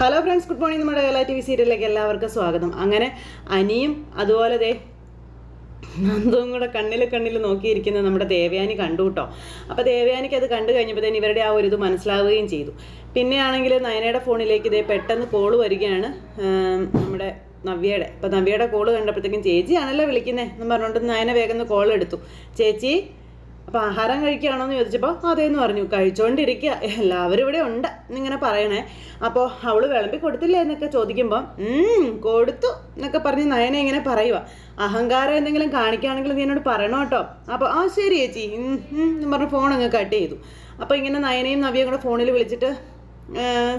Hello friends good morning നമ്മുടെ Kerala T V സീരിയലിലേക്ക് എല്ലാവർക്കും സ്വാഗതം. അങ്ങനെ അനിയും അതുപോലെ ദേ നന്ദവും കൂടെ കണ്ണിൽ കണ്ണിൽ നോക്കിയിരിക്കുന്നത് നമ്മുടെ ദേവയാനി കണ്ടു കേട്ടോ അപ്പോൾ ദേവയാനിക്ക് അത് കണ്ടു കഴിഞ്ഞപ്പോൾ തന്നെ ഇവരുടെ ആ ഒരു ഇത് മനസ്സിലാവുകയും ചെയ്തു. പിന്നെ ആണെങ്കിൽ നയനയുടെ ഫോണിലേക്ക് ഇതേ പെട്ടെന്ന് കോൾ വരികയാണ്. നമ്മുടെ നവ്യയുടെ. അപ്പോൾ നവ്യയുടെ കോൾ കണ്ടപ്പോഴത്തേക്കും ചേച്ചിയാണല്ലോ വിളിക്കുന്നത് എന്ന് പറഞ്ഞുകൊണ്ട് നയന വേഗം കോൾ എടുത്തു. ചേച്ചി അപ്പോൾ ആഹാരം കഴിക്കുകയാണോ എന്ന് ചോദിച്ചപ്പോൾ അതേന്ന് പറഞ്ഞു കഴിച്ചുകൊണ്ടിരിക്കുക എല്ലാവരും ഇവിടെ ഉണ്ട് എന്നിങ്ങനെ പറയണേ. അപ്പോൾ അവൾ വിളമ്പി കൊടുത്തില്ലേ എന്നൊക്കെ ചോദിക്കുമ്പോൾ "ഉം, കൊടുത്തു എന്നൊക്കെ പറഞ്ഞ് നയന ഇങ്ങനെ പറയുക അഹങ്കാരം എന്തെങ്കിലും കാണിക്കുകയാണെങ്കിൽ നീ എന്നോട് പറയണം കേട്ടോ? അപ്പോൾ ആ ശരി ചേച്ചി എന്ന് പറഞ്ഞ് ഫോൺ അങ്ങ് കട്ട് ചെയ്തു. അപ്പോൾ ഇങ്ങനെ നയനയും നവിയും കൂടെ ഫോണിൽ വിളിച്ചിട്ട്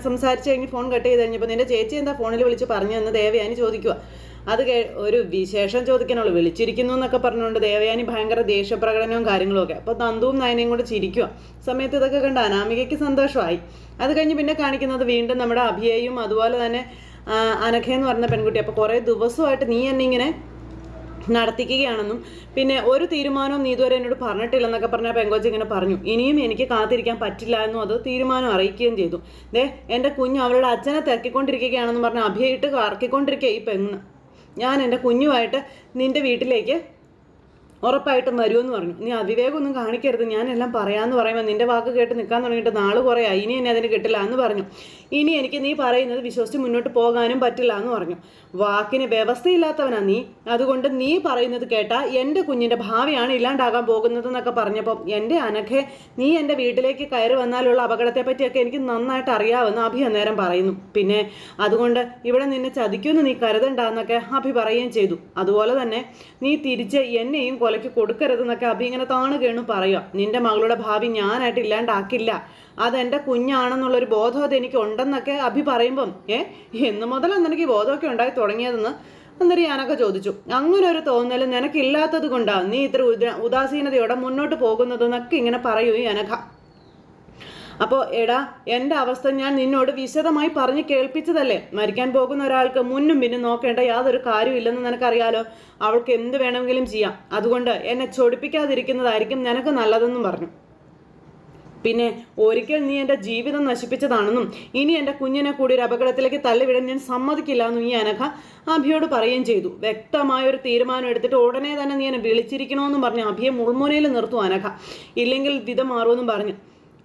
സംസാരിച്ച് കഴിഞ്ഞ് ഫോൺ കട്ട് ചെയ്ത് കഴിഞ്ഞപ്പോൾ നിന്റെ ചേച്ചി എന്താ ഫോണിൽ വിളിച്ച് പറഞ്ഞു എന്ന് ദേവയാനി ചോദിക്കുക അത് ഒരു വിശേഷം ചോദിക്കാനുള്ളൂ. വിളിച്ചിരിക്കുന്നു എന്നൊക്കെ പറഞ്ഞുകൊണ്ട് ദേവയാനി ഭയങ്കര ദേഷ്യപ്രകടനവും കാര്യങ്ങളും ഒക്കെ. അപ്പോൾ നന്ദുവും നയനയും കൂടെ ചിരിക്കുക സമയത്ത് ഇതൊക്കെ കണ്ട് അനാമികയ്ക്ക് സന്തോഷമായി. അത് കഴിഞ്ഞ് പിന്നെ കാണിക്കുന്നത് വീണ്ടും നമ്മുടെ അഭിയയും അതുപോലെ തന്നെ ആ, അനഘ എന്ന് പറഞ്ഞ പെൺകുട്ടി. അപ്പോൾ കുറേ ദിവസമായിട്ട് നീ എന്നെ ഇങ്ങനെ നടത്തിക്കുകയാണെന്നും പിന്നെ ഒരു തീരുമാനവും നീ ഇതുവരെ എന്നോട് പറഞ്ഞിട്ടില്ലെന്നൊക്കെ പറഞ്ഞ പെങ്കോച്ച് ഇങ്ങനെ പറഞ്ഞു. ഇനിയും എനിക്ക് കാത്തിരിക്കാൻ പറ്റില്ല എന്നും അത് തീരുമാനം അറിയിക്കുകയും ചെയ്തു. ദേ എന്റെ കുഞ്ഞ് അവളുടെ അച്ഛനെ തിരക്കിക്കൊണ്ടിരിക്കുകയാണെന്ന് പറഞ്ഞ് അഭിയായിട്ട് കറക്കിക്കൊണ്ടിരിക്കുക ഈ പെണ്ണ് ഞാൻ എന്റെ കുഞ്ഞുമായിട്ട് നിന്റെ വീട്ടിലേക്ക് ഉറപ്പായിട്ടും വരുമെന്ന് പറഞ്ഞു. നീ അവിവേകമൊന്നും കാണിക്കരുത്. ഞാനെല്ലാം പറയാമെന്ന് പറയുമ്പോൾ നിന്റെ വാക്ക് കേട്ട് നിൽക്കാൻ തുടങ്ങിയിട്ട് നാൾ കുറേ ആയി. ഇനി എന്നെ അതിന് കിട്ടില്ല എന്ന് പറഞ്ഞു. ഇനി എനിക്ക് നീ പറയുന്നത് വിശ്വസിച്ച് മുന്നോട്ട് പോകാനും പറ്റില്ല എന്ന് പറഞ്ഞു. വാക്കിന് വ്യവസ്ഥയില്ലാത്തവനാ നീ. അതുകൊണ്ട് നീ പറയുന്നത് കേട്ടാ എന്റെ കുഞ്ഞിന്റെ ഭാവിയാണ് ഇല്ലാണ്ടാകാൻ പോകുന്നത് എന്നൊക്കെ പറഞ്ഞപ്പോൾ എന്റെ അനഘെ നീ എന്റെ വീട്ടിലേക്ക് കയറി വന്നാലുള്ള അപകടത്തെപ്പറ്റിയൊക്കെ എനിക്ക് നന്നായിട്ട് അറിയാമെന്ന് അഭി അന്നേരം പറയുന്നു. പിന്നെ അതുകൊണ്ട് ഇവിടെ നിന്നെ ചതിക്കുമെന്ന് നീ കരുതണ്ടെന്നൊക്കെ അഭി പറയുകയും ചെയ്തു. അതുപോലെ തന്നെ നീ തിരിച്ച് എന്നെയും കൊലയ്ക്ക് കൊടുക്കരുതെന്നൊക്കെ അഭി ഇങ്ങനെ താണു കേണു പറയുക നിന്റെ മകളുടെ ഭാവി ഞാനായിട്ട് ഇല്ലാണ്ടാക്കില്ല. അതെന്റെ കുഞ്ഞാണെന്നുള്ളൊരു ബോധം അത് എനിക്ക് ഉണ്ടെന്നൊക്കെ അഭി പറയുമ്പം ഏ എന്ന് മുതലാണ് എനിക്ക് ബോധമൊക്കെ ഉണ്ടായി തുടങ്ങിയതെന്ന്? അന്നേരം ഞാനൊക്കെ ചോദിച്ചു അങ്ങനെ ഒരു തോന്നൽ നിനക്കില്ലാത്തത് കൊണ്ടാണ് നീ ഇത്ര ഉദാസീനതയോടെ മുന്നോട്ട് പോകുന്നതെന്നൊക്കെ ഇങ്ങനെ പറയൂ അനഘ അപ്പോൾ എടാ എന്റെ അവസ്ഥ ഞാൻ നിന്നോട് വിശദമായി പറഞ്ഞ് കേൾപ്പിച്ചതല്ലേ? മരിക്കാൻ പോകുന്ന ഒരാൾക്ക് മുന്നും പിന്നും നോക്കേണ്ട യാതൊരു കാര്യമില്ലെന്ന് നിനക്കറിയാലോ? അവൾക്ക് എന്ത് വേണമെങ്കിലും ചെയ്യാം. അതുകൊണ്ട് എന്നെ ചൊടിപ്പിക്കാതിരിക്കുന്നതായിരിക്കും നിനക്ക് നല്ലതെന്നും പറഞ്ഞു. പിന്നെ ഒരിക്കൽ നീ എന്റെ ജീവിതം നശിപ്പിച്ചതാണെന്നും ഇനി എന്റെ കുഞ്ഞിനെ കൂടി ഒരു അപകടത്തിലേക്ക് തള്ളിവിടാൻ ഞാൻ സമ്മതിക്കില്ല എന്നും ഈ അനഘ അഭിയോട് പറയുകയും ചെയ്തു. വ്യക്തമായ ഒരു തീരുമാനം എടുത്തിട്ട് ഉടനെ തന്നെ നീ എന്നെ വിളിച്ചിരിക്കണമെന്നും പറഞ്ഞ് അഭിയെ മുൾമുനയിൽ നിർത്തും അനഘ. ഇല്ലെങ്കിൽ വിധം മാറുമെന്നും പറഞ്ഞു.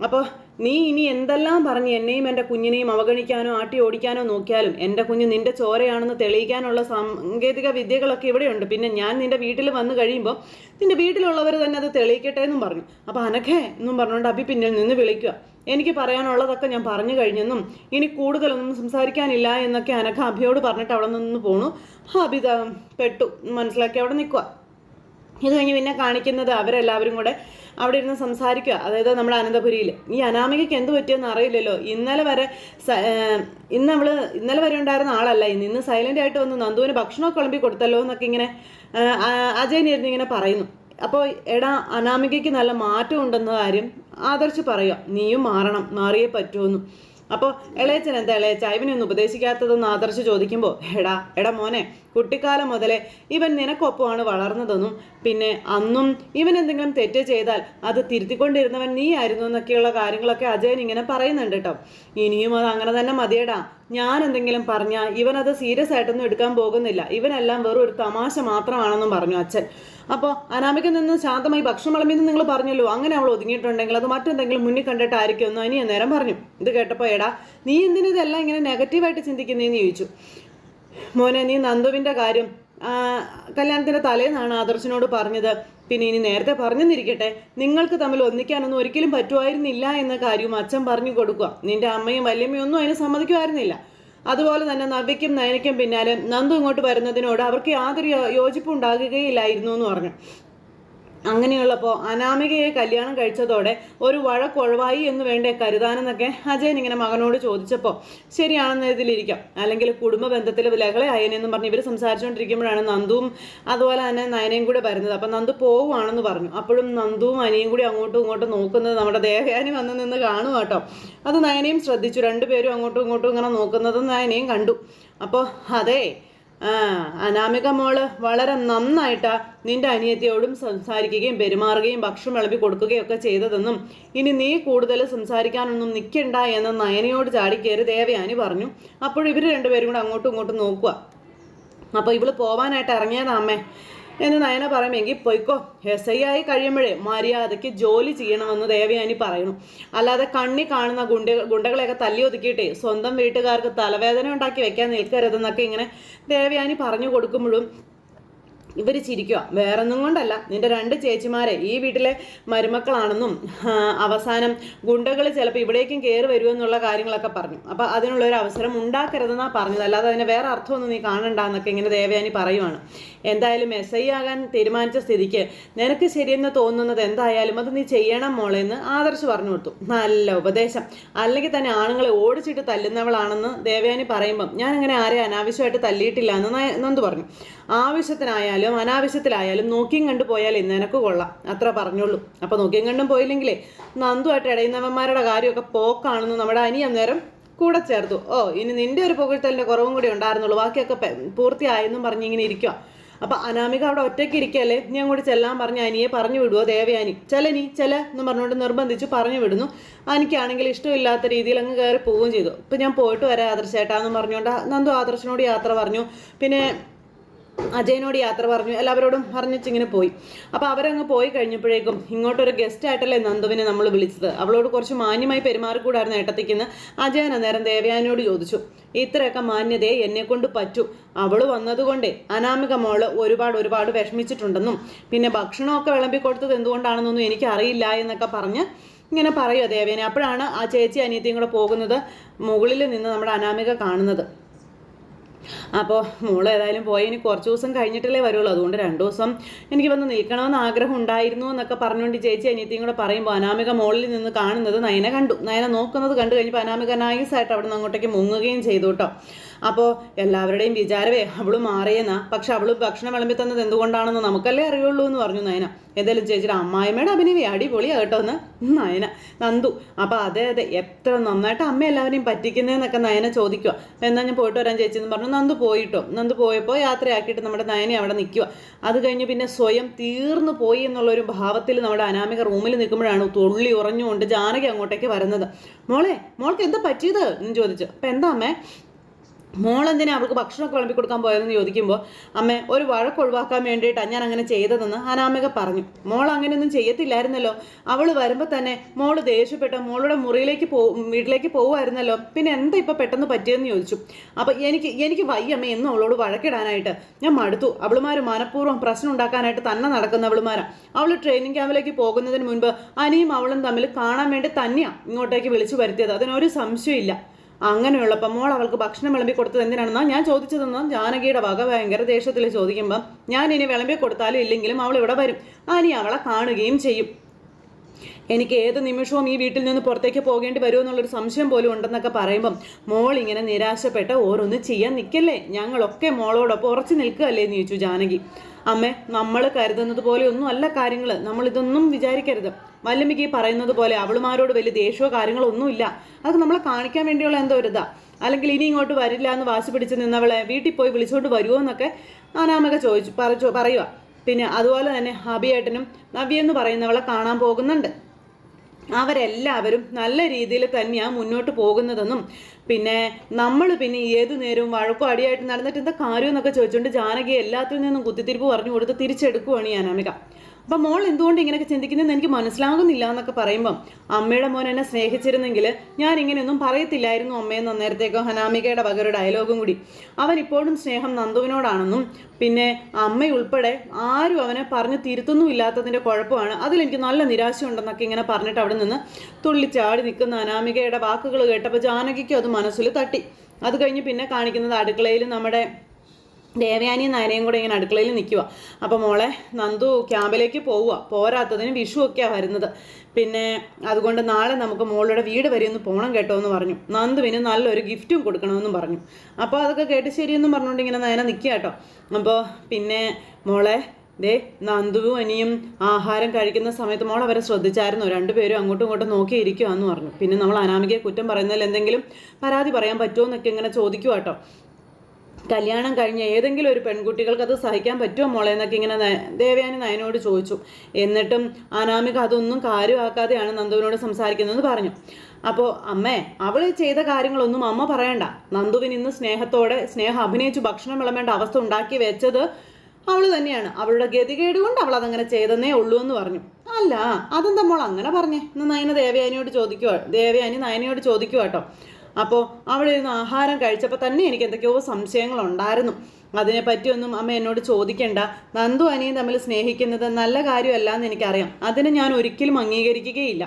അപ്പോൾ നീ ഇനി എന്തെല്ലാം പറഞ്ഞ് എന്നെയും എന്റെ കുഞ്ഞിനെയും അവഗണിക്കാനോ ആട്ടി ഓടിക്കാനോ നോക്കിയാലും എന്റെ കുഞ്ഞ് നിന്റെ ചോരയാണെന്ന് തെളിയിക്കാനുള്ള സാങ്കേതിക വിദ്യകളൊക്കെ ഇവിടെയുണ്ട്. പിന്നെ ഞാൻ നിന്റെ വീട്ടിൽ വന്നു കഴിയുമ്പോൾ നിന്റെ വീട്ടിലുള്ളവർ തന്നെ അത് തെളിയിക്കട്ടെ എന്നും പറഞ്ഞു. അപ്പോൾ അനഘേ എന്നും പറഞ്ഞുകൊണ്ട് അഭി പിന്നിൽ നിന്ന് വിളിക്കുക. എനിക്ക് പറയാനുള്ളതൊക്കെ ഞാൻ പറഞ്ഞു കഴിഞ്ഞെന്നും ഇനി കൂടുതലൊന്നും സംസാരിക്കാനില്ല എന്നൊക്കെ അനഘ അഭിയോട് പറഞ്ഞിട്ട് അവിടെ നിന്ന് പോണു. അഭി ദാ പെട്ടു. മനസ്സിലാക്കി അവിടെ നിൽക്കുക ഇത് കഴിഞ്ഞ് പിന്നെ കാണിക്കുന്നത് അവരെല്ലാവരും കൂടെ അവിടെ ഇരുന്ന് സംസാരിക്കുക. അതായത് നമ്മുടെ അനന്തപുരിയിൽ ഈ അനാമികയ്ക്ക് എന്ത് പറ്റിയെന്ന് അറിയില്ലല്ലോ. ഇന്നലെ വരെ ഇന്ന് നമ്മൾ ഇന്നലെ വരെ ഉണ്ടായിരുന്ന ആളല്ല. ഇന്ന് ഇന്ന് സൈലന്റ് ആയിട്ട് വന്ന് നന്ദുവിന് ഭക്ഷണമൊക്കെ വിളമ്പി കൊടുത്തല്ലോ എന്നൊക്കെ ഇങ്ങനെ അജയനിരുന്ന് ഇങ്ങനെ പറയുന്നു. അപ്പോൾ എടാ അനാമികയ്ക്ക് നല്ല മാറ്റം ഉണ്ടെന്ന കാര്യം ആദർശ് പറയുക. നീയും മാറണം. മാറിയേ പറ്റുമെന്നു അപ്പോൾ ഇളയച്ചൻ എന്താ ഇളയച്ച ഇവനൊന്നും ഉപദേശിക്കാത്തതെന്ന് ആദർശ് ചോദിക്കുമ്പോൾ എടാ എടാ മോനെ കുട്ടിക്കാലം മുതലേ ഇവൻ നിനക്കൊപ്പമാണ് വളർന്നതെന്നും പിന്നെ അന്നും ഇവൻ എന്തെങ്കിലും തെറ്റ് ചെയ്താൽ അത് തിരുത്തിക്കൊണ്ടിരുന്നവൻ നീ ആയിരുന്നു എന്നൊക്കെയുള്ള കാര്യങ്ങളൊക്കെ അജയൻ ഇങ്ങനെ പറയുന്നുണ്ട് കേട്ടോ. ഇനിയും അത് അങ്ങനെ തന്നെ മതിയടാ. ഞാൻ എന്തെങ്കിലും പറഞ്ഞാൽ ഇവനത് സീരിയസ് ആയിട്ടൊന്നും എടുക്കാൻ പോകുന്നില്ല. ഇവനെല്ലാം വെറും ഒരു തമാശ മാത്രമാണെന്നും പറഞ്ഞു അച്ഛൻ. അപ്പോൾ അനാമിക നിന്ന് ശാന്തമായി ഭക്ഷണം വിളമ്പിന്ന് നിങ്ങൾ പറഞ്ഞല്ലോ അങ്ങനെ അവൾ ഒതുങ്ങിയിട്ടുണ്ടെങ്കിൽ അത് മറ്റെന്തെങ്കിലും മുന്നിൽ കണ്ടിട്ടായിരിക്കും എന്ന് അനിയ നേരം പറഞ്ഞു. ഇത് കേട്ടപ്പോൾ എടാ നീ എന്തിനു ഇതെല്ലാം ഇങ്ങനെ നെഗറ്റീവായിട്ട് ചിന്തിക്കുന്നതെന്ന് ചോദിച്ചു. മോനെ നീ നന്ദുവിന്റെ കാര്യം കല്യാണത്തിന്റെ തലേന്നാണ് ആദർശനോട് പറഞ്ഞത്. പിന്നെ ഇനി നേരത്തെ പറഞ്ഞെന്നിരിക്കട്ടെ നിങ്ങൾക്ക് തമ്മിൽ ഒന്നിക്കാനൊന്നും ഒരിക്കലും പറ്റുമായിരുന്നില്ല എന്ന കാര്യവും അച്ഛൻ പറഞ്ഞു കൊടുക്കുക. നിന്റെ അമ്മയും വല്യമ്മയും ഒന്നും അതിന് സമ്മതിക്കുമായിരുന്നില്ല. അതുപോലെ തന്നെ നവ്യയ്ക്കും നയനയ്ക്കും പിന്നാലെ നന്ദു ഇങ്ങോട്ട് വരുന്നതിനോട് അവർക്ക് യാതൊരു യോ- യോജിപ്പും ഉണ്ടാകുകയില്ലായിരുന്നു എന്ന് പറഞ്ഞു. അങ്ങനെയുള്ളപ്പോൾ അനാമികയെ കല്യാണം കഴിച്ചതോടെ ഒരു വഴക്കൊഴവായി എന്ന് വേണ്ടേ കരുതാനെന്നൊക്കെ അജയൻ ഇങ്ങനെ മകനോട് ചോദിച്ചപ്പോൾ ശരിയാണെന്ന് ഇതിലിരിക്കാം. അല്ലെങ്കിൽ കുടുംബ ബന്ധത്തിൽ ലഹളയായനെന്നും പറഞ്ഞ് ഇവർ സംസാരിച്ചുകൊണ്ടിരിക്കുമ്പോഴാണ് നന്ദുവും അതുപോലെ തന്നെ നയനയും കൂടെ വരുന്നത്. അപ്പം നന്ദു പോവുകയാണെന്ന് പറഞ്ഞു. അപ്പോഴും നന്ദുവും അനിയും കൂടി അങ്ങോട്ടും ഇങ്ങോട്ടും നോക്കുന്നത് നമ്മുടെ ദേവയാനി വന്ന് നിന്ന് കാണും കേട്ടോ. അത് നയനയും ശ്രദ്ധിച്ചു. രണ്ടുപേരും അങ്ങോട്ടും ഇങ്ങോട്ടും ഇങ്ങനെ നോക്കുന്നത് നയനയും കണ്ടു. അപ്പോൾ അതെ ആ അനാമിക മോൾ വളരെ നന്നായിട്ടാ നിന്റെ അനിയത്തിയോടും സംസാരിക്കുകയും പെരുമാറുകയും ഭക്ഷണം വിളമ്പി കൊടുക്കുകയൊക്കെ ചെയ്തതെന്നും ഇനി നീ കൂടുതൽ സംസാരിക്കാനൊന്നും നിൽക്കണ്ട എന്ന് നയനയോട് ചാടിക്കയറി ദേവയാനി പറഞ്ഞു. അപ്പോൾ ഇവർ രണ്ടുപേരും കൂടെ അങ്ങോട്ടും ഇങ്ങോട്ടും നോക്കുക അപ്പോൾ ഇവൾ പോവാനായിട്ട് ഇറങ്ങിയതാ അമ്മേ. എന്ന് നയന പറയുമെങ്കിൽ പോയിക്കോ എസ് ഐ ആയി കഴിയുമ്പോഴേ മര്യാദയ്ക്ക് ജോലി ചെയ്യണമെന്ന് ദേവയാനി പറയുന്നു. അല്ലാതെ കണ്ണി കാണുന്ന ഗുണ്ട ഗുണ്ടകളെയൊക്കെ തല്ലി ഒതുക്കിയിട്ടേ സ്വന്തം വീട്ടുകാർക്ക് തലവേദന ഉണ്ടാക്കി വെക്കാൻ നിൽക്കരുതെന്നൊക്കെ ഇങ്ങനെ ദേവയാനി പറഞ്ഞു കൊടുക്കുമ്പോഴും ഇവർ ചിരിക്കുക വേറൊന്നും കൊണ്ടല്ല. നിന്റെ രണ്ട് ചേച്ചിമാരെ ഈ വീട്ടിലെ മരുമക്കളാണെന്നും അവസാനം ഗുണ്ടകൾ ചിലപ്പോൾ ഇവിടേക്കും കയറി വരുമെന്നുള്ള കാര്യങ്ങളൊക്കെ പറഞ്ഞു. അപ്പോൾ അതിനുള്ള ഒരു അവസരം ഉണ്ടാക്കരുതെന്നാണ് പറഞ്ഞത്. അല്ലാതെ അതിന് വേറെ അർത്ഥമൊന്നും നീ കാണണ്ട എന്നൊക്കെ ഇങ്ങനെ ദേവയാനി പറയുവാണ്. എന്തായാലും എസ് ഐ ആകാൻ തീരുമാനിച്ച സ്ഥിതിക്ക് നിനക്ക് ശരിയെന്ന് തോന്നുന്നത് എന്തായാലും അത് നീ ചെയ്യണം മോളെ എന്ന് ആദർശ് പറഞ്ഞു കൊടുത്തു. നല്ല ഉപദേശം. അല്ലെങ്കിൽ തന്നെ ആണുങ്ങളെ ഓടിച്ചിട്ട് തല്ലുന്നവളാണെന്ന് ദേവയാനി പറയുമ്പം ഞാൻ അങ്ങനെ ആരെ അനാവശ്യമായിട്ട് തല്ലിയിട്ടില്ല എന്ന് നന്ദു പറഞ്ഞു. ആവശ്യത്തിനായാലും അനാവശ്യത്തിലായാലും നോക്കിയും കണ്ടു പോയാലേ നിനക്ക് കൊള്ളാം. അത്ര പറഞ്ഞുള്ളൂ അപ്പോൾ നോക്കിയും കണ്ടും പോയില്ലെങ്കിലേ നന്ദുമായിട്ട് ഇടയുന്നവന്മാരുടെ കാര്യമൊക്കെ പോക്കാണെന്ന് നമ്മുടെ അനി അന്നേരം കൂടെ ചേർത്തു. ഓ ഇനി നിന്റെ ഒരു പുകഴ്ത്തലിന്റെ കുറവും കൂടി ഉണ്ടായിരുന്നുള്ളൂ. ബാക്കിയൊക്കെ പൂർത്തിയായെന്നും പറഞ്ഞ് ഇങ്ങനെ ഇരിക്കുക അപ്പൊ അനാമിക അവിടെ ഒറ്റയ്ക്ക് ഇരിക്കല്ലേ നീ അങ്ങോട്ട് ചെല്ലാൻ പറഞ്ഞ അനിയെ പറഞ്ഞു വിടുവോ ദേവയാനി? ചെലനി ചെല എന്ന് പറഞ്ഞുകൊണ്ട് നിർബന്ധിച്ചു പറഞ്ഞു വിടുന്നു. എനിക്കാണെങ്കിൽ ഇഷ്ടമില്ലാത്ത രീതിയിൽ അങ്ങ് കയറി പോവുകയും ചെയ്തു. ഇപ്പൊ ഞാൻ പോയിട്ട് വരാം ആദർശേട്ടാന്ന് പറഞ്ഞുകൊണ്ട് നന്ദു ആദർശനോട് യാത്ര പറഞ്ഞു. പിന്നെ അജയനോട് യാത്ര പറഞ്ഞു. എല്ലാവരോടും പറഞ്ഞിച്ചിങ്ങനെ പോയി. അപ്പോൾ അവരങ്ങ് പോയി കഴിഞ്ഞപ്പോഴേക്കും ഇങ്ങോട്ടൊരു ഗസ്റ്റ് ആയിട്ടല്ലേ നന്ദുവിനെ നമ്മൾ വിളിച്ചത്. അവളോട് കുറച്ച് മാന്യമായി പെരുമാറിക്കൂടായിരുന്നു ഏട്ടത്തിക്കുന്ന്. അജയൻ അന്നേരം ദേവയാനോട് ചോദിച്ചു ഇത്രയൊക്കെ മാന്യതയെ എന്നെ കൊണ്ട് പറ്റൂ. അവൾ വന്നതുകൊണ്ടേ അനാമിക മോൾ ഒരുപാട് ഒരുപാട് വിഷമിച്ചിട്ടുണ്ടെന്നും പിന്നെ ഭക്ഷണമൊക്കെ വിളമ്പി കൊടുത്തത് എന്തുകൊണ്ടാണെന്നൊന്നും എനിക്കറിയില്ല എന്നൊക്കെ പറഞ്ഞ് ഇങ്ങനെ പറയുമോ ദേവേനെ അപ്പോഴാണ് ആ ചേച്ചി അനിയത്തിയും കൂടെ പോകുന്നത് മുകളിൽ നിന്ന് നമ്മുടെ അനാമിക കാണുന്നത്. അപ്പോൾ മോൾ ഏതായാലും പോയി. ഇനി കുറച്ച് ദിവസം കഴിഞ്ഞിട്ടല്ലേ വരുള്ളൂ. അതുകൊണ്ട് രണ്ട് ദിവസം എനിക്ക് വന്ന് നിൽക്കണമെന്ന് ആഗ്രഹം ഉണ്ടായിരുന്നു എന്നൊക്കെ പറഞ്ഞുകൊണ്ട് ചേച്ചി അനിയത്തിയും കൂടെ പറയുമ്പോൾ അനാമിക മോളിൽ നിന്ന് കാണുന്നത് നയന കണ്ടു. നയന നോക്കുന്നത് കണ്ടു കഴിഞ്ഞപ്പോൾ അനാമിക നൈസായിട്ട് അവിടെ നിന്ന് അങ്ങോട്ടേക്ക് മുങ്ങുകയും ചെയ്തു കേട്ടോ. അപ്പോൾ എല്ലാവരുടെയും വിചാരവേ അവൾ മാറിയെന്നാ. പക്ഷെ അവൾ ഭക്ഷണം വിളമ്പി തന്നത് എന്തുകൊണ്ടാണെന്ന് നമുക്കല്ലേ അറിയുള്ളൂ എന്ന് പറഞ്ഞു നയന. എന്തായാലും ചേച്ചിയുടെ അമ്മായിമ്മയുടെ അഭിനയം അടിപൊളിയാ കേട്ടോ എന്ന് നയന. നന്ദു. അപ്പോൾ അതെ അതെ എത്ര നന്നായിട്ട് അമ്മ എല്ലാവരെയും പറ്റിക്കുന്നതെന്നൊക്കെ നയന ചോദിക്കുക എന്നാൽ ഞാൻ പോയിട്ട് വരാൻ ചേച്ചി എന്ന് പറഞ്ഞു. നന്ദു പോയിട്ടോ. നന്ദു പോയപ്പോൾ യാത്രയാക്കിയിട്ട് നമ്മുടെ നയനെ അവിടെ നിൽക്കുക അത് കഴിഞ്ഞ് പിന്നെ സ്വയം തീർന്നു പോയി എന്നുള്ളൊരു ഭാവത്തിൽ നമ്മുടെ അനാമിക റൂമിൽ നിൽക്കുമ്പോഴാണ് തുള്ളി ഉറഞ്ഞുകൊണ്ട് ജാനകി അങ്ങോട്ടേക്ക് വരുന്നത്. മോളെ മോൾക്ക് എന്താ പറ്റിയത്? എന്ന് ചോദിച്ചു. അപ്പം എന്താ അമ്മേ? മോളെന്തിനാ അവൾക്ക് ഭക്ഷണമൊക്കെ വിളമ്പി കൊടുക്കാൻ പോയതെന്ന് ചോദിക്കുമ്പോൾ അമ്മ ഒരു വഴക്ക് ഒഴിവാക്കാൻ വേണ്ടിയിട്ടാണ് ഞാൻ അങ്ങനെ ചെയ്തതെന്ന് അനാമിക പറഞ്ഞു. മോൾ അങ്ങനെയൊന്നും ചെയ്യത്തില്ലായിരുന്നല്ലോ. അവൾ വരുമ്പോൾ തന്നെ മോൾ ദേഷ്യപ്പെട്ട മോളുടെ മുറിയിലേക്ക് പോ വീട്ടിലേക്ക് പോകുമായിരുന്നല്ലോ പിന്നെ എന്താ ഇപ്പം പെട്ടെന്ന് പറ്റിയെന്ന് ചോദിച്ചു. അപ്പം എനിക്ക് എനിക്ക് വയ്യമ്മ എന്നും അവളോട് വഴക്കിടാനായിട്ട്. ഞാൻ മടുത്തു. അവളുമാർ മനഃപൂർവം പ്രശ്നം ഉണ്ടാക്കാനായിട്ട് തന്നെ നടക്കുന്ന അവളുമാരാ. അവൾ ട്രെയിനിങ് ക്യാമ്പിലേക്ക് പോകുന്നതിന് മുൻപ് അനിയും അവളും തമ്മിൽ കാണാൻ വേണ്ടി തന്നെയാണ് ഇങ്ങോട്ടേക്ക് വിളിച്ചു വരുത്തിയത്. അതിനൊരു സംശയമില്ല അങ്ങനെയുള്ളപ്പോൾ മോൾ അവൾക്ക് ഭക്ഷണം വിളമ്പി കൊടുത്തത് എന്തിനാണെന്നാ ഞാൻ ചോദിച്ചതെന്ന് ജാനകിയുടെ വക ഭയങ്കര ദേഷ്യത്തിൽ ചോദിക്കുമ്പം ഞാൻ ഇനി വിളമ്പി കൊടുത്താലും ഇല്ലെങ്കിലും അവൾ ഇവിടെ വരും. അനി അവളെ കാണുകയും ചെയ്യും. എനിക്ക് ഏത് നിമിഷവും ഈ വീട്ടിൽ നിന്ന് പുറത്തേക്ക് പോകേണ്ടി വരുമോ എന്നുള്ളൊരു സംശയം പോലും ഉണ്ടെന്നൊക്കെ പറയുമ്പം മോൾ ഇങ്ങനെ നിരാശപ്പെട്ട് ഓരോന്ന് ചെയ്യാൻ നിൽക്കല്ലേ ഞങ്ങളൊക്കെ മോളോടൊപ്പം ഉറച്ചു നിൽക്കുകയല്ലേ? എന്ന് ചോദിച്ചു ജാനകി. അമ്മേ നമ്മൾ കരുതുന്നത് പോലെ ഒന്നും അല്ല കാര്യങ്ങൾ നമ്മളിതൊന്നും വിചാരിക്കരുത്. വല്യമ്മയ്ക്ക് ഈ പറയുന്നത് പോലെ അവളുമാരോട് വലിയ ദേഷ്യമോ കാര്യങ്ങളോ ഒന്നുമില്ല. അതൊക്കെ നമ്മളെ കാണിക്കാൻ വേണ്ടിയുള്ള എന്തോ ഒരു ഇതാ അല്ലെങ്കിൽ ഇനി ഇങ്ങോട്ട് വരില്ല എന്ന് വാശി പിടിച്ച് നിന്നവളെ വീട്ടിൽ പോയി വിളിച്ചുകൊണ്ട് വരുമോ എന്നൊക്കെ അനാമക ചോദിച്ചു പറച്ചു പറയുക പിന്നെ അതുപോലെ തന്നെ ഹബിയേട്ടനും നവ്യ എന്ന് പറയുന്നവളെ കാണാൻ പോകുന്നുണ്ട്. അവരെല്ലാവരും നല്ല രീതിയിൽ തന്നെയാണ് മുന്നോട്ട് പോകുന്നതെന്നും പിന്നെ നമ്മൾ പിന്നെ ഏതു നേരവും വഴക്കോ അടിയായിട്ട് നടന്നിട്ട് എന്താ കാര്യം എന്നൊക്കെ ചോദിച്ചുകൊണ്ട് ജാനകി എല്ലാത്തിൽ നിന്നും കുത്തിത്തിരിപ്പ് പറഞ്ഞു കൊടുത്ത് തിരിച്ചെടുക്കുവാണ് ഈ അനാമിക. അപ്പം മോൾ എന്തുകൊണ്ട് ഇങ്ങനെയൊക്കെ ചിന്തിക്കുന്നതെന്ന് എനിക്ക് മനസ്സിലാകുന്നില്ല എന്നൊക്കെ പറയുമ്പം അമ്മയുടെ മോൻ എന്നെ സ്നേഹിച്ചിരുന്നെങ്കിൽ ഞാൻ ഇങ്ങനെയൊന്നും പറയത്തില്ലായിരുന്നു അമ്മയെന്ന് അന്നേരത്തേക്കോ ഹനാമികയുടെ പകരം ഡയലോഗും കൂടി. അവൻ ഇപ്പോഴും സ്നേഹം നന്ദുവിനോടാണെന്നും പിന്നെ അമ്മയുൾപ്പെടെ ആരും അവനെ പറഞ്ഞ് തിരുത്തൊന്നും ഇല്ലാത്തതിന്റെ കുഴപ്പമാണ് അതിലെനിക്ക് നല്ല നിരാശയുണ്ടെന്നൊക്കെ ഇങ്ങനെ പറഞ്ഞിട്ട് അവിടെ നിന്ന് തുള്ളിച്ചാടി നിൽക്കുന്ന അനാമികയുടെ വാക്കുകൾ കേട്ടപ്പോൾ ജാനകിക്കും അത് മനസ്സിൽ തട്ടി. അത് കഴിഞ്ഞ് പിന്നെ കാണിക്കുന്നത് അടുക്കളയിൽ നമ്മുടെ ദേവയാനിയും നയനയും കൂടെ ഇങ്ങനെ അടുക്കളയിൽ നിൽക്കുക അപ്പോൾ മോളെ നന്ദു ക്യാമ്പിലേക്ക് പോവുക പോരാത്തതിന് വിഷു ഒക്കെയാണ് വരുന്നത്. പിന്നെ അതുകൊണ്ട് നാളെ നമുക്ക് മോളുടെ വീട് വരെ ഒന്ന് പോകണം കേട്ടോ എന്ന് പറഞ്ഞു. നന്ദുവിന് നല്ലൊരു ഗിഫ്റ്റും കൊടുക്കണമെന്നും പറഞ്ഞു. അപ്പോൾ അതൊക്കെ കേട്ട് ശരിയെന്നും പറഞ്ഞുകൊണ്ട് ഇങ്ങനെ നയന നിൽക്കുക കേട്ടോ. അപ്പോൾ പിന്നെ മോളെ ദേ നന്ദുവും അനിയും ആഹാരം കഴിക്കുന്ന സമയത്ത് മോൾ അവരെ ശ്രദ്ധിച്ചായിരുന്നു. രണ്ടുപേരും അങ്ങോട്ടും ഇങ്ങോട്ടും നോക്കിയിരിക്കുവാന്ന് പറഞ്ഞു. പിന്നെ നമ്മൾ അനാമികയെ കുറ്റം പറയുന്നതിൽ എന്തെങ്കിലും പരാതി പറയാൻ പറ്റുമോ എന്നൊക്കെ ഇങ്ങനെ ചോദിക്കുക കേട്ടോ. കല്യാണം കഴിഞ്ഞ ഏതെങ്കിലും ഒരു പെൺകുട്ടികൾക്ക് അത് സഹിക്കാൻ പറ്റുമോ മോളെ എന്നൊക്കെ ഇങ്ങനെ ദേവയാനി നയനോട് ചോദിച്ചു. എന്നിട്ടും അനാമിക അതൊന്നും കാര്യമാക്കാതെയാണ് നന്ദുവിനോട് സംസാരിക്കുന്നതെന്ന് പറഞ്ഞു. അപ്പോൾ അമ്മേ അവൾ ചെയ്ത കാര്യങ്ങളൊന്നും അമ്മ പറയണ്ട. നന്ദുവിന് ഇന്ന് സ്നേഹത്തോടെ സ്നേഹം അഭിനയിച്ചു ഭക്ഷണം വിളമ്പേണ്ട അവസ്ഥ ഉണ്ടാക്കി വെച്ചത് അവൾ തന്നെയാണ്. അവളുടെ ഗതികേട് കൊണ്ട് അവൾ അതങ്ങനെ ചെയ്തെന്നേ ഉള്ളൂ എന്ന് പറഞ്ഞു. അല്ല അതെന്താ മോൾ അങ്ങനെ പറഞ്ഞേ? എന്ന് നയന ദേവയാനിയോട് ചോദിക്കുക ദേവയാനി നയനയോട് ചോദിക്കുക കേട്ടോ അപ്പോൾ അവിടെ ഇരുന്ന് ആഹാരം കഴിച്ചപ്പോൾ തന്നെ എനിക്ക് എന്തൊക്കെയോ സംശയങ്ങളുണ്ടായിരുന്നു. അതിനെപ്പറ്റിയൊന്നും അമ്മ എന്നോട് ചോദിക്കേണ്ട. നന്ദു അനിയും തമ്മിൽ സ്നേഹിക്കുന്നത് നല്ല കാര്യമല്ല എന്ന് എനിക്കറിയാം. അതിനെ ഞാൻ ഒരിക്കലും അംഗീകരിക്കുകയില്ല.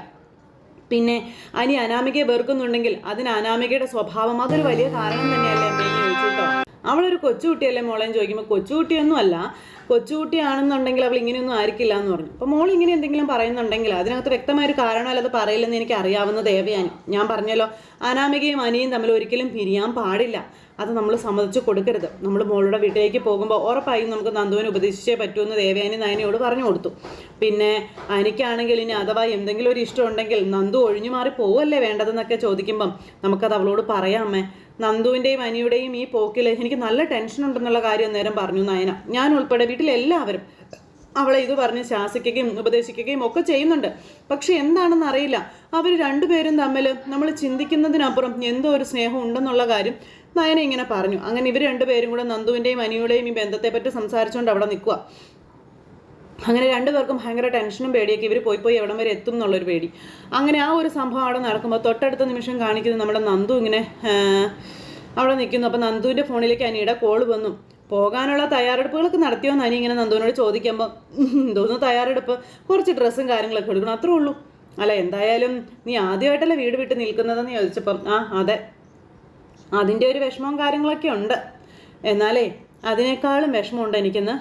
പിന്നെ അനി അനാമികയെ വെറുക്കുന്നുണ്ടെങ്കിൽ അതിന് അനാമികയുടെ സ്വഭാവം അതൊരു വലിയ കാരണം തന്നെയല്ലേ അമ്മയെന്ന് ചോദിച്ചു കേട്ടോ. അവളൊരു കൊച്ചുകുട്ടിയല്ലേ മോളെന്ന് ചോദിക്കുമ്പോൾ കൊച്ചുകുട്ടിയൊന്നും അല്ല കൊച്ചുകുട്ടിയാണെന്നുണ്ടെങ്കിൽ അവൾ ഇങ്ങനെയൊന്നും ആയിരിക്കില്ല എന്ന് പറഞ്ഞു. അപ്പോൾ മോൾ ഇങ്ങനെ എന്തെങ്കിലും പറയുന്നുണ്ടെങ്കിൽ അതിനകത്ത് വ്യക്തമായൊരു കാരണമല്ല അത് പറയില്ലെന്ന് എനിക്ക് അറിയാവുന്ന ദേവയാനി. ഞാൻ പറഞ്ഞല്ലോ അനാമികയും അനിയും തമ്മിൽ ഒരിക്കലും പിരിയാൻ പാടില്ല. അത് നമ്മൾ സമ്മതിച്ചു കൊടുക്കരുത്. നമ്മൾ മോളുടെ വീട്ടിലേക്ക് പോകുമ്പോൾ ഉറപ്പായും നമുക്ക് നന്ദുവിനെ ഉപദേശിച്ചേ പറ്റുമെന്ന് ദേവയാനി നയനയോട് പറഞ്ഞു കൊടുത്തു. പിന്നെ അനിക്കാണെങ്കിൽ ഇനി അഥവാ എന്തെങ്കിലും ഒരു ഇഷ്ടമുണ്ടെങ്കിൽ നന്ദു ഒഴിഞ്ഞു മാറി പോവല്ലേ വേണ്ടതെന്നൊക്കെ ചോദിക്കുമ്പം നമുക്കത് അവളോട് പറയാമേ നന്ദുവിന്റെയും അനിയുടെയും ഈ പോക്കിൽ എനിക്ക് നല്ല ടെൻഷൻ ഉണ്ടെന്നുള്ള കാര്യം നേരം പറഞ്ഞു നയന. ഞാൻ ഉൾപ്പെടെ വീട്ടിലെല്ലാവരും അവളെ ഇത് പറഞ്ഞ് ശാസിക്കുകയും ഉപദേശിക്കുകയും ഒക്കെ ചെയ്യുന്നുണ്ട്. പക്ഷെ എന്താണെന്ന് അറിയില്ല. അവർ രണ്ടുപേരും തമ്മിൽ നമ്മൾ ചിന്തിക്കുന്നതിനപ്പുറം എന്തോ ഒരു സ്നേഹം ഉണ്ടെന്നുള്ള കാര്യം നയന ഇങ്ങനെ പറഞ്ഞു. അങ്ങനെ ഇവർ രണ്ടുപേരും കൂടെ നന്ദുവിന്റെയും അനിയുടെയും ഈ ബന്ധത്തെപ്പറ്റി സംസാരിച്ചുകൊണ്ട് അവിടെ നിൽക്കുക അങ്ങനെ രണ്ടുപേർക്കും ഭയങ്കര ടെൻഷനും പേടിയൊക്കെ ഇവർ പോയി പോയി എവിടം വരെ എത്തും എന്നുള്ളൊരു പേടി. അങ്ങനെ ആ ഒരു സംഭവം അവിടെ നടക്കുമ്പോൾ തൊട്ടടുത്ത നിമിഷം കാണിക്കുന്നത് നമ്മുടെ നന്ദു ഇങ്ങനെ അവിടെ നിൽക്കുന്നു അപ്പോൾ നന്ദുവിന്റെ ഫോണിലേക്ക് അനിയുടെ കോൾ വന്നു. പോകാനുള്ള തയ്യാറെടുപ്പുകളൊക്കെ നടത്തിയോന്ന് അനി ഇങ്ങനെ നന്ദുവിനോട് ചോദിക്കുമ്പോൾ എന്തോന്ന് തയ്യാറെടുപ്പ്? കുറച്ച് ഡ്രസ്സും കാര്യങ്ങളൊക്കെ എടുക്കണം അത്രേ ഉള്ളൂ. അല്ല എന്തായാലും നീ ആദ്യമായിട്ടല്ലേ വീട് വിട്ട് നിൽക്കുന്നതെന്ന് ചോദിച്ചപ്പം ആ അതെ. അതിന്റെ ഒരു വിഷമവും കാര്യങ്ങളൊക്കെ ഉണ്ട്. എന്നാലേ അതിനേക്കാളും വിഷമമുണ്ട് എനിക്കെന്ന്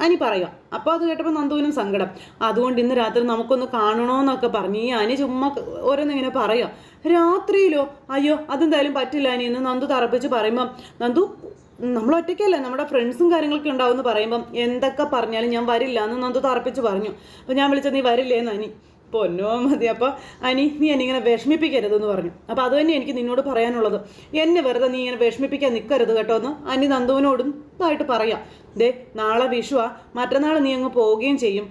അനി പറയുക. അപ്പോൾ അത് കേട്ടപ്പോൾ നന്ദുവിനും സങ്കടം. അതുകൊണ്ട് ഇന്ന് രാത്രി നമുക്കൊന്ന് കാണണമെന്നൊക്കെ പറഞ്ഞു ഈ അനി ചുമ്മാ ഓരോന്നിങ്ങനെ പറയുക. രാത്രിയിലോ? അയ്യോ അതെന്തായാലും പറ്റില്ല അനി. എന്ന് നന്ദു തറപ്പിച്ച് പറയുമ്പം നന്ദു നമ്മൾ ഒറ്റയ്ക്കല്ലേ? നമ്മുടെ ഫ്രണ്ട്സും കാര്യങ്ങളൊക്കെ ഉണ്ടാവും എന്ന് പറയുമ്പം എന്തൊക്കെ പറഞ്ഞാലും ഞാൻ വരില്ല എന്ന് നന്ദു തറപ്പിച്ച് പറഞ്ഞു. അപ്പോൾ ഞാൻ വിളിച്ചത് നീ വരില്ലേന്ന് അനി? പൊന്നോ മതി. അപ്പോൾ അനി നീ എന്നെ ഇങ്ങനെ വിഷമിപ്പിക്കരുതെന്ന് പറഞ്ഞു. അപ്പോൾ അത് തന്നെ എനിക്ക് നിന്നോട് പറയാനുള്ളത്. എന്നെ വെറുതെ നീ ഇങ്ങനെ വിഷമിപ്പിക്കാൻ നിൽക്കരുത് കേട്ടോ എന്ന് അനി നന്ദുവിനോടും ഇതായിട്ട് പറയാം. ദേ നാളെ വിഷുവാ. മറ്റന്നാൾ നീ അങ്ങ് പോവുകയും ചെയ്യും.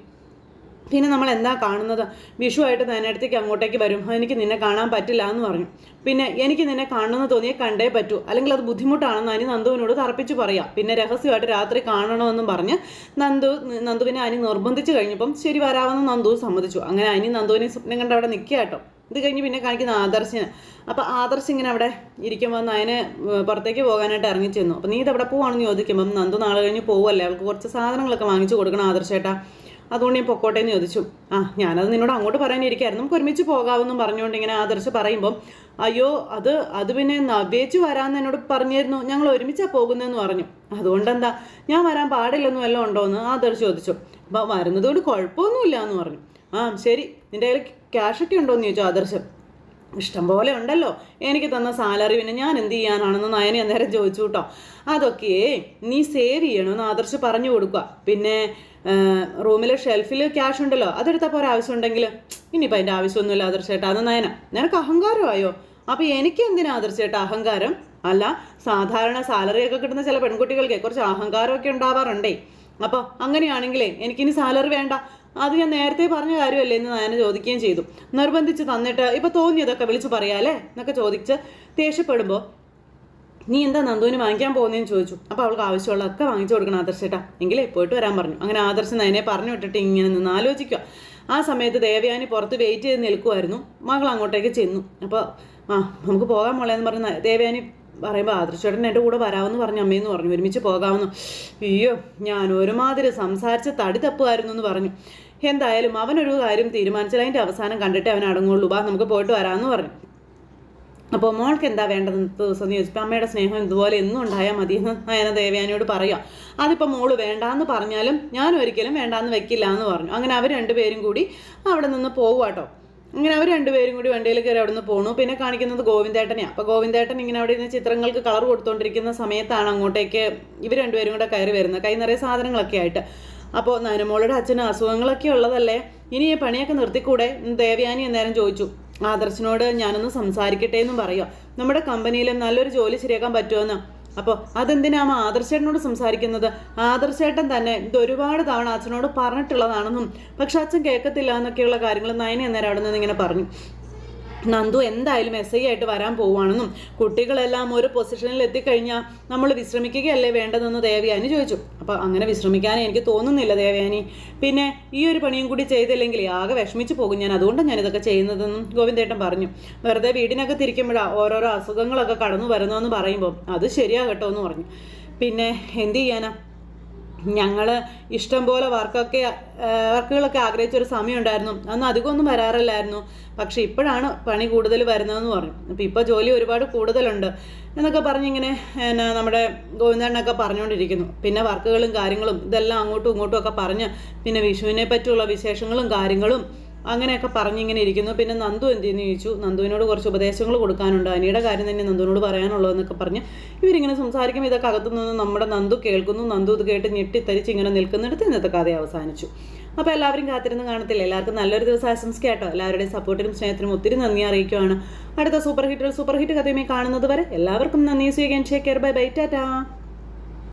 പിന്നെ നമ്മൾ എന്താ കാണുന്നത് വിഷുവായിട്ട് അടുത്തേക്ക് അങ്ങോട്ടേക്ക് വരും. എനിക്ക് നിന്നെ കാണാൻ പറ്റില്ല എന്ന് പറഞ്ഞു. പിന്നെ എനിക്ക് നിന്നെ കാണണമെന്ന് തോന്നിയേ കണ്ടേ പറ്റൂ. അല്ലെങ്കിൽ അത് ബുദ്ധിമുട്ടാണെന്ന് അനി നന്ദുവിനോട് തറപ്പിച്ച് പറയാം. പിന്നെ രഹസ്യമായിട്ട് രാത്രി കാണണമെന്നും പറഞ്ഞ് നന്ദു നന്ദുവിനെ അനി നിർബന്ധിച്ച് കഴിഞ്ഞപ്പം ശരി വരാമെന്ന് നന്ദു സമ്മതിച്ചു. അങ്ങനെ അനി നന്ദുവിനെ സ്വപ്നം കണ്ട് അവിടെ നിൽക്കുക കേട്ടോ. ഇത് കഴിഞ്ഞ് പിന്നെ കാണിക്കുന്ന ആദർശിന്. അപ്പോൾ ആദർശ് ഇങ്ങനെ അവിടെ ഇരിക്കുമ്പോൾ നയനെ പുറത്തേക്ക് പോകാനായിട്ട് ഇറങ്ങി ചെന്നു അപ്പോൾ നീ ഇതവിടെ പോവാണെന്ന് ചോദിക്കുമ്പം നന്ദു നാളെ കഴിഞ്ഞ് പോവല്ലേ? അവൾക്ക് കുറച്ച് സാധനങ്ങളൊക്കെ വാങ്ങിച്ചു കൊടുക്കണം ആദർശേട്ടാ അതുകൊണ്ട് ഞാൻ പൊക്കോട്ടെ എന്ന് ചോദിച്ചു. ആ ഞാനത് നിന്നോട് അങ്ങോട്ട് പറയാനിരിക്കായിരുന്നു. നമുക്ക് ഒരുമിച്ച് പോകാമെന്നും പറഞ്ഞുകൊണ്ട് ഇങ്ങനെ ആദർശ് പറയുമ്പം അയ്യോ അത് അത് പിന്നെ നവ്യേച്ച് വരാമെന്ന് എന്നോട് പറഞ്ഞിരുന്നു ഞങ്ങൾ ഒരുമിച്ചാണ് പോകുന്നതെന്ന് പറഞ്ഞു. അതുകൊണ്ട് എന്താ ഞാൻ വരാൻ പാടില്ലെന്നും എല്ലാം ഉണ്ടോ എന്ന് ആദർശ് ചോദിച്ചു. അപ്പം വരുന്നതുകൊണ്ട് കുഴപ്പമൊന്നുമില്ല എന്ന് പറഞ്ഞു. ആ ശരി നിന്റെ കയ്യിൽ ക്യാഷൊക്കെ ഉണ്ടോ എന്ന് ചോദിച്ചു ആദർശ്. ഇഷ്ടം പോലെ ഉണ്ടല്ലോ. എനിക്ക് തന്ന സാലറി പിന്നെ ഞാൻ എന്ത് ചെയ്യാനാണെന്ന് നയനെ അന്നേരം ചോദിച്ചു കേട്ടോ. അതൊക്കെ നീ സേവ് ചെയ്യണമെന്ന് ആദർശ് പറഞ്ഞു കൊടുക്കുക. പിന്നെ റൂമിലെ ഷെൽഫിൽ ക്യാഷ് ഉണ്ടല്ലോ അതെടുത്തപ്പോൾ ഒരു ആവശ്യം ഉണ്ടെങ്കിൽ ഇനിയിപ്പോൾ അതിന്റെ ആവശ്യമൊന്നുമില്ല ആദർശേട്ടാ അത് നയന. നിനക്ക് അഹങ്കാരമായോ? അപ്പോൾ എനിക്ക് എന്തിനാ ആദർശേട്ടാ അഹങ്കാരം? അല്ല സാധാരണ സാലറിയൊക്കെ കിട്ടുന്ന ചില പെൺകുട്ടികൾക്ക് കുറച്ച് അഹങ്കാരമൊക്കെ ഉണ്ടാവാറുണ്ടേ. അപ്പോൾ അങ്ങനെയാണെങ്കിലേ എനിക്കിനി സാലറി വേണ്ട. അത് ഞാൻ നേരത്തെ പറഞ്ഞ കാര്യമല്ലേ എന്ന് നയന ചോദിക്കുകയും ചെയ്തു. നിർബന്ധിച്ച് തന്നിട്ട് ഇപ്പൊ തോന്നിയതൊക്കെ വിളിച്ചു പറയാലേ എന്നൊക്കെ ചോദിച്ച് ദേഷ്യപ്പെടുമ്പോൾ നീ എന്താ നന്ദുവിന് വാങ്ങിക്കാൻ പോകുന്നതെന്ന് ചോദിച്ചു. അപ്പോൾ അവൾക്ക് ആവശ്യമുള്ളതൊക്കെ വാങ്ങിച്ചു കൊടുക്കണം ആദർശേട്ടാ എങ്കിലേ പോയിട്ട് വരാൻ പറഞ്ഞു. അങ്ങനെ ആദർശ് നയനെ പറഞ്ഞു വിട്ടിട്ട് ഇങ്ങനെ നിന്ന് ആലോചിക്കുക. ആ സമയത്ത് ദേവയാനി പുറത്ത് വെയിറ്റ് ചെയ്ത് നിൽക്കുമായിരുന്നു മകൾ അങ്ങോട്ടേക്ക് ചെന്നു. അപ്പോൾ ആ നമുക്ക് പോകാൻ മോളെ എന്ന് പറഞ്ഞ് ദേവയാനി പറയുമ്പോൾ ആദർശേട്ടൻ എന്റെ കൂടെ വരാമെന്ന് പറഞ്ഞു അമ്മയെന്ന് പറഞ്ഞു. ഒരുമിച്ച് പോകാമെന്ന്. അയ്യോ ഞാൻ ഒരുമാതിരി സംസാരിച്ച് തടി തപ്പുമായിരുന്നു എന്ന് പറഞ്ഞു. എന്തായാലും അവനൊരു കാര്യം തീരുമാനിച്ചാൽ അതിന്റെ അവസാനം കണ്ടിട്ട് അവൻ അടങ്ങുള്ളൂ. ബാ നമുക്ക് പോയിട്ട് വരാമെന്ന് പറഞ്ഞു. അപ്പോൾ മോൾക്ക് എന്താ വേണ്ടത് ദിവസം എന്ന് ചോദിച്ചപ്പോൾ അമ്മയുടെ സ്നേഹം ഇതുപോലെ എന്നും ഉണ്ടായാൽ മതി എന്ന് അയന ദേവയാനിയോട് പറയാം. അതിപ്പോൾ മോൾ വേണ്ടാന്ന് പറഞ്ഞാലും ഞാൻ ഒരിക്കലും വേണ്ടാന്ന് വെക്കില്ല എന്ന് പറഞ്ഞു. അങ്ങനെ അവർ രണ്ടുപേരും കൂടി അവിടെ നിന്ന് കേട്ടോ ഇങ്ങനെ അവർ രണ്ടുപേരും കൂടി വണ്ടിയിൽ കയറി അവിടെ നിന്ന് പോണു. പിന്നെ കാണിക്കുന്നത് ഗോവിന്ദേട്ടനെയാണ് അപ്പോൾ ഗോവിന്ദേട്ടൻ ഇങ്ങനെ അവിടെ ഇരുന്ന് ചിത്രങ്ങൾക്ക് കളർ കൊടുത്തുകൊണ്ടിരിക്കുന്ന സമയത്താണ് അങ്ങോട്ടേക്ക് ഇവർ രണ്ടുപേരും കൂടെ കയറി വരുന്നത്. കൈ നിറയെ സാധനങ്ങളൊക്കെ ആയിട്ട്. അപ്പോൾ നനമോളുടെ അച്ഛന് അസുഖങ്ങളൊക്കെ ഉള്ളതല്ലേ? ഇനി ഈ പണിയൊക്കെ നിർത്തിക്കൂടെ? ദേവയാനി അന്നേരം ചോദിച്ചു. ആദർശനോട് ഞാനൊന്ന് സംസാരിക്കട്ടെ എന്നും പറയുക. നമ്മുടെ കമ്പനിയിൽ നല്ലൊരു ജോലി ശരിയാക്കാൻ പറ്റുമെന്ന്? അപ്പോൾ അതെന്തിനാണ് ആദർശേട്ടനോട് സംസാരിക്കുന്നത്? ആദർശേട്ടൻ തന്നെ ഇത് ഒരുപാട് തവണ അച്ഛനോട് പറഞ്ഞിട്ടുള്ളതാണെന്നും പക്ഷെ അച്ഛൻ കേൾക്കത്തില്ല എന്നൊക്കെയുള്ള കാര്യങ്ങൾ നയനെ അന്നേരം അവിടെ നിന്ന് ഇങ്ങനെ പറഞ്ഞു. നന്ദു എന്തായാലും എസ് ഐ ആയിട്ട് വരാൻ പോവുകയാണെന്നും കുട്ടികളെല്ലാം ഒരു പൊസിഷനിൽ എത്തിക്കഴിഞ്ഞാൽ നമ്മൾ വിശ്രമിക്കുകയല്ലേ വേണ്ടതെന്ന് ദേവയാനി ചോദിച്ചു. അപ്പോൾ അങ്ങനെ വിശ്രമിക്കാൻ എനിക്ക് തോന്നുന്നില്ല ദേവയാനി. പിന്നെ ഈ ഒരു പണിയും കൂടി ചെയ്തില്ലെങ്കിൽ ആകെ വിഷമിച്ച് പോകും ഞാൻ. അതുകൊണ്ടാണ് ഞാൻ ഇതൊക്കെ ചെയ്യുന്നതെന്നും ഗോവിന്ദേട്ടൻ പറഞ്ഞു. വെറുതെ വീടിനകത്ത് ഇരിക്കുമ്പോഴാണ് ഓരോരോ അസുഖങ്ങളൊക്കെ കടന്നു വരുന്നതെന്ന് പറയുമ്പോൾ അത് ശരിയാകട്ടോ എന്ന് പറഞ്ഞു. പിന്നെ എന്ത് ചെയ്യാനാ? ഞങ്ങൾ ഇഷ്ടം പോലെ വർക്കൊക്കെ വർക്കുകളൊക്കെ ആഗ്രഹിച്ചൊരു സമയമുണ്ടായിരുന്നു. അന്ന് അധികമൊന്നും വരാറില്ലായിരുന്നു. പക്ഷേ ഇപ്പോഴാണ് പണി കൂടുതൽ വരുന്നതെന്ന് പറഞ്ഞു അപ്പം ഇപ്പോൾ ജോലി ഒരുപാട് കൂടുതലുണ്ട് എന്നൊക്കെ പറഞ്ഞിങ്ങനെ എന്നാ നമ്മുടെ ഗോവിന്ദണ്ണൊക്കെ പറഞ്ഞുകൊണ്ടിരിക്കുന്നു. പിന്നെ വർക്കുകളും കാര്യങ്ങളും ഇതെല്ലാം അങ്ങോട്ടും ഇങ്ങോട്ടും ഒക്കെ പറഞ്ഞ് പിന്നെ വിഷുവിനെ പറ്റിയുള്ള വിശേഷങ്ങളും കാര്യങ്ങളും അങ്ങനെയൊക്കെ പറഞ്ഞിങ്ങനെ ഇരിക്കുന്നു. പിന്നെ നന്ദു എന്ത് ചെയ്യുന്നു ചോദിച്ചു നന്ദുവിനോട് കുറച്ച് ഉപദേശങ്ങൾ കൊടുക്കാനുണ്ട്. അനിയുടെ കാര്യം തന്നെ നന്ദുവിനോട് പറയാനുള്ളതെന്നൊക്കെ പറഞ്ഞ് ഇവരിങ്ങനെ സംസാരിക്കുമ്പോൾ ഇതൊക്കെ അകത്തു നിന്ന് നമ്മുടെ നന്ദു കേൾക്കുന്നു. നന്ദു ഇത് കേട്ട് ഞെട്ടിത്തരിച്ച് ഇങ്ങനെ നിൽക്കുന്നിടത്ത് ഇന്നത്തെ കഥ അവസാനിച്ചു. അപ്പോൾ എല്ലാവരും കാത്തിരുന്ന് കാണത്തില്ല? എല്ലാവർക്കും നല്ലൊരു ദിവസം ആശംസിക്കാട്ടോ എല്ലാവരുടെയും സപ്പോർട്ടിനും സ്നേഹത്തിനും ഒത്തിരി നന്ദി അറിയിക്കുവാണ്. അടുത്ത സൂപ്പർ ഹിറ്റുകൾ സൂപ്പർ ഹിറ്റ് കഥയുമായി കാണുന്നത് വരെ എല്ലാവർക്കും നന്ദി. Care bye bye Tata